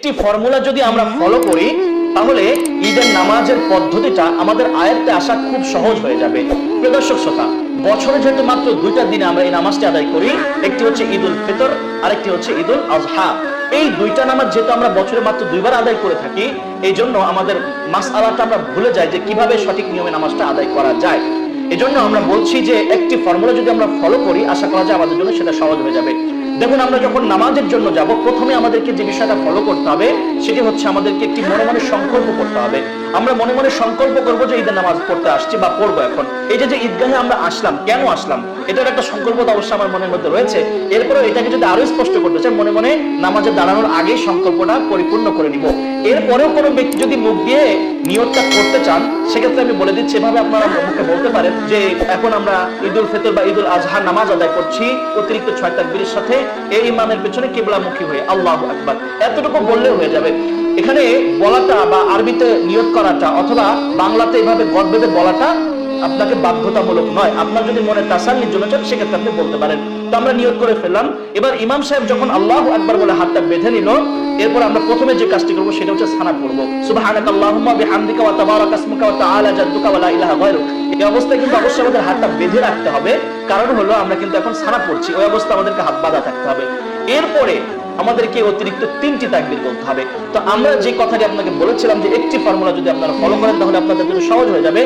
একটি ফর্মুলা যদি আমরা ফলো করি, তাহলে ঈদের নামাজের পদ্ধতিটা আমাদের আয়ত্তে আসা খুব সহজ হয়ে যাবে। প্রিয় দর্শক শ্রোতা, বছরে যেহেতু মাত্র দুইটা দিনে আমরা এই নামাজটি আদায় করি, একটি হচ্ছে ঈদ উল ফিতর, আরেকটি হচ্ছে ঈদ উল আজহা। এই দুইটা নামাজ যেহেতু আমরা বছরে মাত্র দুইবার আদায় করে থাকি, এই জন্য আমাদের মাস আলাটা আমরা ভুলে যাই যে কীভাবে সঠিক নিয়মে নামাজটা আদায় করা যায়। এজন্য আমরা বলছি যে একটি ফর্মুলা যদি আমরা ফলো করি, আশা করা যায় আমাদের জন্য সেটা সহজ হয়ে যাবে। দেখুন, আমরা যখন নামাজের জন্য যাব, প্রথমে আমাদেরকে যে বিষয়টা ফলো করতে হবে, সেটি হচ্ছে আমাদেরকে একটি মনে মনে সংকল্প করতে হবে। আমরা মনে মনে সংকল্প করব যে ঈদের নামাজ পড়তে আসছি বা পড়ব এখন। এই যে ঈদগাহে আমরা আসলাম, কেন আসলাম? এটার একটা সংকল্প তো অবশ্যই আমার মনের মধ্যে রয়েছে। এরপরে এটাকে যদি আরও স্পষ্ট করতে চাই, মনে মনে নামাজে দাঁড়ানোর আগেই সংকল্পটা পরিপূর্ণ করে নিব। এরপরেও কোনো ব্যক্তি যদি মুখ দিয়ে নিয়তটা করতে চান, সেক্ষেত্রে আমি বলে দিচ্ছি, এভাবে আপনারা মুখে বলতে পারেন যে এখন আমরা ঈদুল ফিতর বা ঈদুল আজহার নামাজ আদায় করছি, অতিরিক্ত ছয় তাকবীরের সাথে এই ইমামের পেছনে কেবলামুখী হয়ে, আল্লাহ আকবার। এতটুকু বললেও হয়ে যাবে। এখানে বলাটা বা আরবিতে নিয়োগ করাটা অথবা বাংলাতে এভাবে গদ বেঁধে বলাটা আপনাকে বাধ্যতামূলক নয়। আপনার যদি মনে তাসান্নির জন্য চান সেক্ষেত্রে আপনি বলতে পারেন। তো আমরা নিয়োগ করে ফেললাম। এবার ইমাম সাহেব যখন আল্লাহ একবার বলে হাতটা বেঁধে নিল, এরপর আমরা প্রথমে যে কাজটি করব, সেটা হচ্ছে সানা গায়রুক। এই অবস্থায় কিন্তু অবশ্যই আমাদের হাতটা বেঁধে রাখতে হবে। কারণ হলো আমরা কিন্তু এখন সানা পড়ছি। ওই অবস্থা আমাদেরকে হাত বাঁধা থাকতে হবে। এরপরে আমাদেরকে অতিরিক্ত তিনটি তাকবীর বলতে হবে। তো আমরা যে কথাটি আপনাকে বলেছিলাম যে একটি ফর্মুলা যদি আপনারা ফলো করেন, তাহলে আপনাদের জন্য সহজ হয়ে যাবে।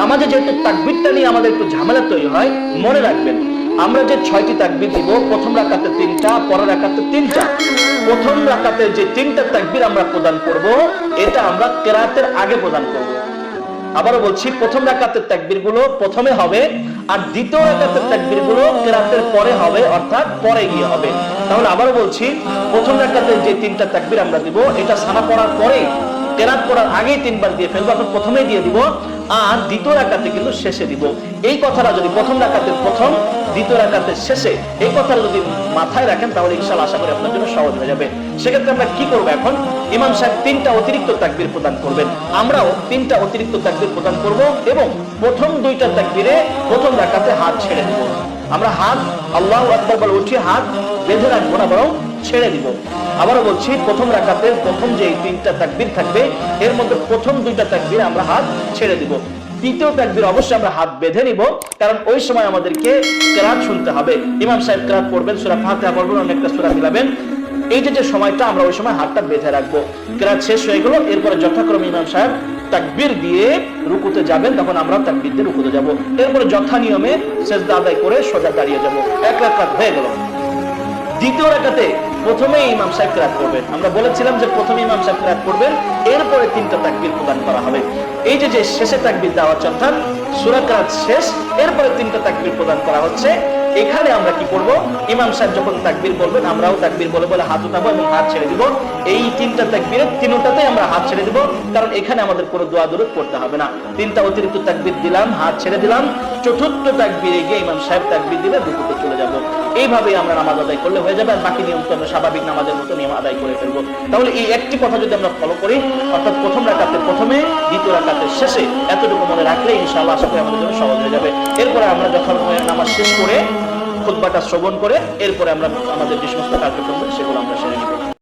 নামাজে যেহেতু তাকবিরটা নিয়ে আমাদের একটু ঝামেলা তৈরি হয়, মনে রাখবেন, আমরা যে ছয়টি তাকবীর দিব, প্রথম রাকাতে তিনটা, পরের রাকাতে তিনটা। প্রথম রাকাতে যে তিনটা তাকবির আমরা প্রদান করব, এটা আমরা কেরাতের আগে প্রদান করব। আবারও বলছি, প্রথম রাকাতের তাকবীরগুলো প্রথমে হবে আর দ্বিতীয় রাকাতের তাকবীরগুলো কেরাতের পরে হবে, অর্থাৎ পরে গিয়ে হবে। তাহলে আবারও বলছি, প্রথম রাকাতের যে তিনটা তাকবীর আমরা দিব, এটা সানা পড়ার পরে কেরাত পড়ার আগেই তিনবার দিয়ে ফেলব, এখন প্রথমেই দিয়ে দিব। আর দ্বিতীয় রাকাতে কিন্তু শেষে দিব। এই কথাটা যদি প্রথম রাকাতের প্রথম, দ্বিতীয় রাকাতের শেষে এই কথাটা যদি মাথায় রাখেন, তাহলে ইনশাআল্লাহ আশা করি আপনার জন্য সহজ হয়ে যাবে। সেক্ষেত্রে আমরা কি করব এখন? ইমাম সাহেব তিনটা অতিরিক্ত তাকবির প্রদান করবেন। আমরাও তিনটা অতিরিক্ত তাকবির প্রদান করব এবং প্রথম দুইটা তাকবিরে প্রথম রাকাতে হাত ছেড়ে দেব। আমরা হাত, আল্লাহ আকবর বলে উঠিয়ে হাত বেঁধে রাখব না, বরং ছেড়ে দিব। আবারও বলছি, প্রথম রাকাতের প্রথম যে তিনটা তাকবীর থাকবে, এর মধ্যে প্রথম দুইটা তাকবীর আমরা হাত ছেড়ে দিব। তৃতীয় তাকবীর অবশ্যই আমরা হাত বেঁধে নিব, কারণ ওই সময় আমাদেরকে কেরাত শুনতে হবে। ইমাম সাহেব কেরাত পড়বেন, সূরা ফাতিহা পড়বেন, অনেকটা সূরা মিলাবেন। এই যে সময়টা আমরা ওই সময় হাতটা বেঁধে রাখব। কেরাত শেষ হয়ে গেল, এরপরে যথাক্রমে ইমাম সাহেব তাকবীর দিয়ে রুকুতে যাবেন, তখন আমরা তাকবির দিয়ে রুকুতে যাব। এরপরে যথা নিয়মে শেষ আদায় করে সোজা দাঁড়িয়ে যাব। এক রাকাত হয়ে গেল। দ্বিতীয় রাকাতে প্রথমে ইমাম সাহেব কেরাত করবেন আমরা বলেছিলাম যে প্রথমে ইমাম সাহেব কেরাত করবেন এরপরে তিনটা তাকবীর প্রদান করা হবে। এই যে যে শেষে তাকবীর দেওয়া হচ্ছে অর্থাৎ সূরা কেরাত শেষ, এরপরে তিনটা তাকবীর প্রদান করা হচ্ছে। এখানে আমরা কি করব? ইমাম সাহেব যখন তাকবীর বলবেন, আমরাও তাকবীর বলে বলে হাত উঠাবো এবং হাত ছেড়ে দিব। এই তিনটা তাকবীরে তিনটাতেই আমরা হাত ছেড়ে দিব, কারণ এখানে আমাদের কোনো দোয়া দূরত করতে হবে না। তিনটা অতিরিক্ত তাকবির দিলাম, হাত ছেড়ে দিলাম। চতুর্থ তাকবিরে গিয়ে ইমাম সাহেব তাকবীর দিলে রুকুতে চলে যাব। এইভাবেই আমরা নামাজ আদায় করলে হয়ে যাবে, আর বাকি নিয়ম তো আমরা স্বাভাবিক নামাজের মতো নিয়ম আদায় করে ফেলব। তাহলে এই একটি কথা যদি আমরা ফলো করি, অর্থাৎ প্রথম রাখাতে প্রথমে, দ্বিতীয় রাখাতে শেষে, এতটুকু মনে রাখলে ইনশাআল্লাহ আশা করি আমাদের জন্য সহজ হয়ে যাবে। এরপরে আমরা যখন নামাজ শেষ করে খুদ্টা শ্রবণ করে, এরপরে আমরা আমাদের যে সমস্ত কার্যক্রম সেগুলো আমরা সেরে নিব।